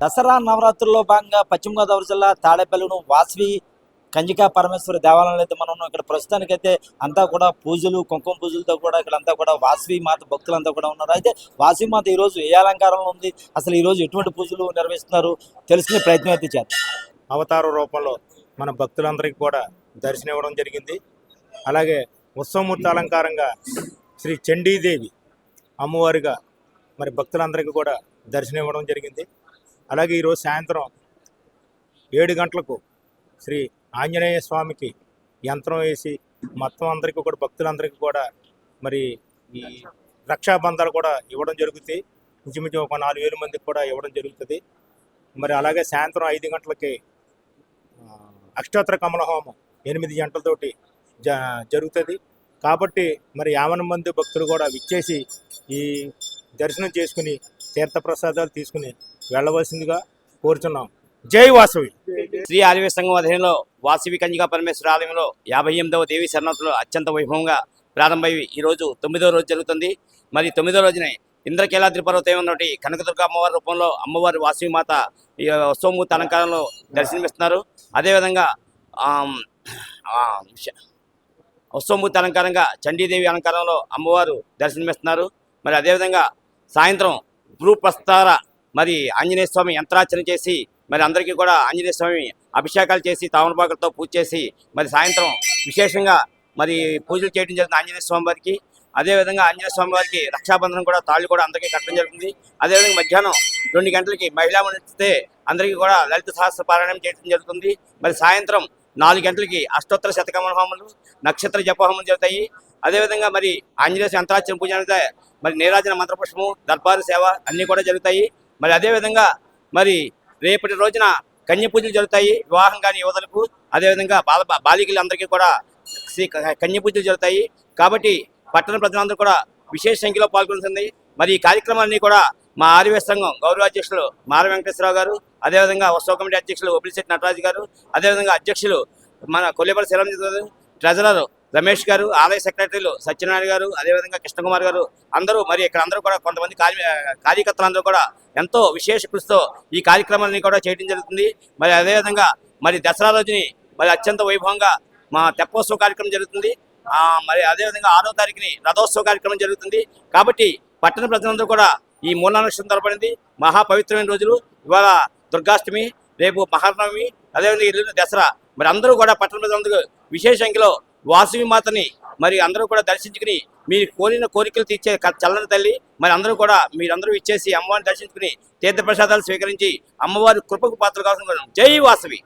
దసరా నవరాత్రుల్లో భాగంగా పశ్చిమ గోదావరి జిల్లా తాడేపల్లిను వాసవి కంజికా పరమేశ్వరి దేవాలయంలో అయితే మనం ఇక్కడ ప్రస్తుతానికైతే అంతా కూడా పూజలు కుంకుమ పూజలతో కూడా ఇక్కడ అంతా కూడా వాసవి మాత భక్తులంతా కూడా ఉన్నారు. అయితే వాసవి మాత ఈ రోజు ఏ అలంకారంలో ఉంది? అసలు ఈరోజు ఎటువంటి పూజలు నిర్వహిస్తున్నారు? తెలుసుకునే ప్రయత్నం అయితే చేద్దాం. అవతార రూపంలో మన భక్తులందరికీ కూడా దర్శనం ఇవ్వడం జరిగింది. అలాగే ఉత్సవమూర్తి అలంకారంగా శ్రీ చండీదేవి అమ్మవారిగా మరి భక్తులందరికీ కూడా దర్శనం ఇవ్వడం జరిగింది. అలాగే ఈరోజు సాయంత్రం ఏడు గంటలకు శ్రీ ఆంజనేయ స్వామికి యంత్రం వేసి మొత్తం అందరికీ కూడా భక్తులందరికీ కూడా మరి ఈ రక్షాబంధాలు కూడా ఇవ్వడం జరుగుతాయి ఇంచుమించు ఒక నాలుగు వేల మందికి కూడా ఇవ్వడం జరుగుతుంది. మరి అలాగే సాయంత్రం ఐదు గంటలకి అష్టోత్తర కమల హోమం ఎనిమిది గంటలతోటి జ జరుగుతుంది. కాబట్టి మరి యావన మంది భక్తులు కూడా విచ్చేసి ఈ దర్శనం చేసుకుని తీర్థప్రసాదాలు తీసుకుని వెళ్ళవలసిందిగా కోరుతున్నాం జై వాసవి. శ్రీ ఆలివే సంఘం అధీనంలో వాసవి కంజిగా పరమేశ్వర ఆలయంలో యాభై ఎనిమిదవ దేవి శరణార్థులు అత్యంత వైభవంగా ప్రారంభమై ఈ రోజు తొమ్మిదో రోజు జరుగుతుంది. మరి తొమ్మిదో రోజునే ఇంద్రకీలాద్రి పర్వతం ఉన్నటి కనకదుర్గ అమ్మవారి రూపంలో అమ్మవారి వాసవి మాత ఈ ఉత్సవమూర్తి అలంకారంలో దర్శనమిస్తున్నారు. అదేవిధంగా ఉత్సవమూర్తి అలంకారంగా చండీదేవి అలంకారంలో అమ్మవారు దర్శనమిస్తున్నారు. మరి అదేవిధంగా సాయంత్రం భూప్రస్తార మరి ఆంజనేయ స్వామి యంత్రార్చన చేసి మరి అందరికీ కూడా ఆంజనేయ స్వామి అభిషేకాలు చేసి తామరపాకులతో పూజ చేసి మరి సాయంత్రం విశేషంగా మరి పూజలు చేయడం జరిగింది ఆంజనేయ స్వామి వారికి. అదేవిధంగా ఆంజనేయ స్వామి వారికి రక్షాబంధనం కూడా తాళ్ళు కూడా అందరికీ కట్టడం జరుగుతుంది అదేవిధంగా మధ్యాహ్నం రెండు గంటలకి మహిళా మండితే అందరికీ కూడా లలిత సహస్ర పారాయణం చేయడం జరుగుతుంది. మరి సాయంత్రం నాలుగు గంటలకి అష్టోత్తర శతకమన హోమలు నక్షత్ర జప జరుగుతాయి. అదేవిధంగా మరి ఆంజనేయ యంత్రాచరణ పూజ అనేది మరి నీరాజన మంత్రపుష్పము దర్బారు సేవ అన్నీ కూడా జరుగుతాయి. మరి అదేవిధంగా మరి రేపటి రోజున కన్య పూజలు జరుగుతాయి వివాహం కాని యువతలకు. అదేవిధంగా బాల బాలికలందరికీ కూడా శ్రీ కన్య పూజలు జరుగుతాయి. కాబట్టి పట్టణ ప్రజలందరూ కూడా విశేష సంఖ్యలో పాల్గొంటుంది మరి ఈ కార్యక్రమాన్ని కూడా మా ఆర్యవేశ సంఘం గౌరవ అధ్యక్షులు మార వెంకటేశ్వరరావు గారు అదేవిధంగా ఉత్సవ కమిటీ అధ్యక్షులు ఒబిలిశెట్టి నటరాజు గారు అదేవిధంగా అధ్యక్షులు మన కొల్లేపల్లి శివరంజిత్ గారు ట్రెజరర్ రమేష్ గారు ఆలయ సెక్రటరీలు సత్యనారాయణ గారు అదేవిధంగా కృష్ణకుమార్ గారు అందరూ మరి ఇక్కడ అందరూ కూడా కొంతమంది కార్య కార్యకర్తలందరూ కూడా ఎంతో విశేష కృషితో ఈ కార్యక్రమాన్ని కూడా చేయడం జరుగుతుంది. మరి అదేవిధంగా మరి దసరా రోజుని మరి అత్యంత వైభవంగా మా తెప్పోత్సవ కార్యక్రమం జరుగుతుంది. మరి అదేవిధంగా ఆరో తారీఖుని రథోత్సవ కార్యక్రమం జరుగుతుంది. కాబట్టి పట్టణ ప్రజలందరూ కూడా ఈ మూలా తరపడింది మహా పవిత్రమైన రోజులు. ఇవాళ దుర్గాష్టమి రేపు మహానవమి అదేవిధంగా ఎల్లుండి దసరా. మరి అందరూ కూడా పట్టణ ప్రజలందరూ విశేష సంఖ్యలో వాసువి మాతని మరి అందరూ కూడా దర్శించుకుని మీరు కోరిన కోరికలు తీర్చే క- చల్లని తల్లి మరి అందరూ కూడా మీరందరూ ఇచ్చేసి అమ్మవారిని దర్శించుకుని తీర్థప్రసాదాలు స్వీకరించి అమ్మవారి కృపకు పాత్ర కావాల్సిన జై వాసవి.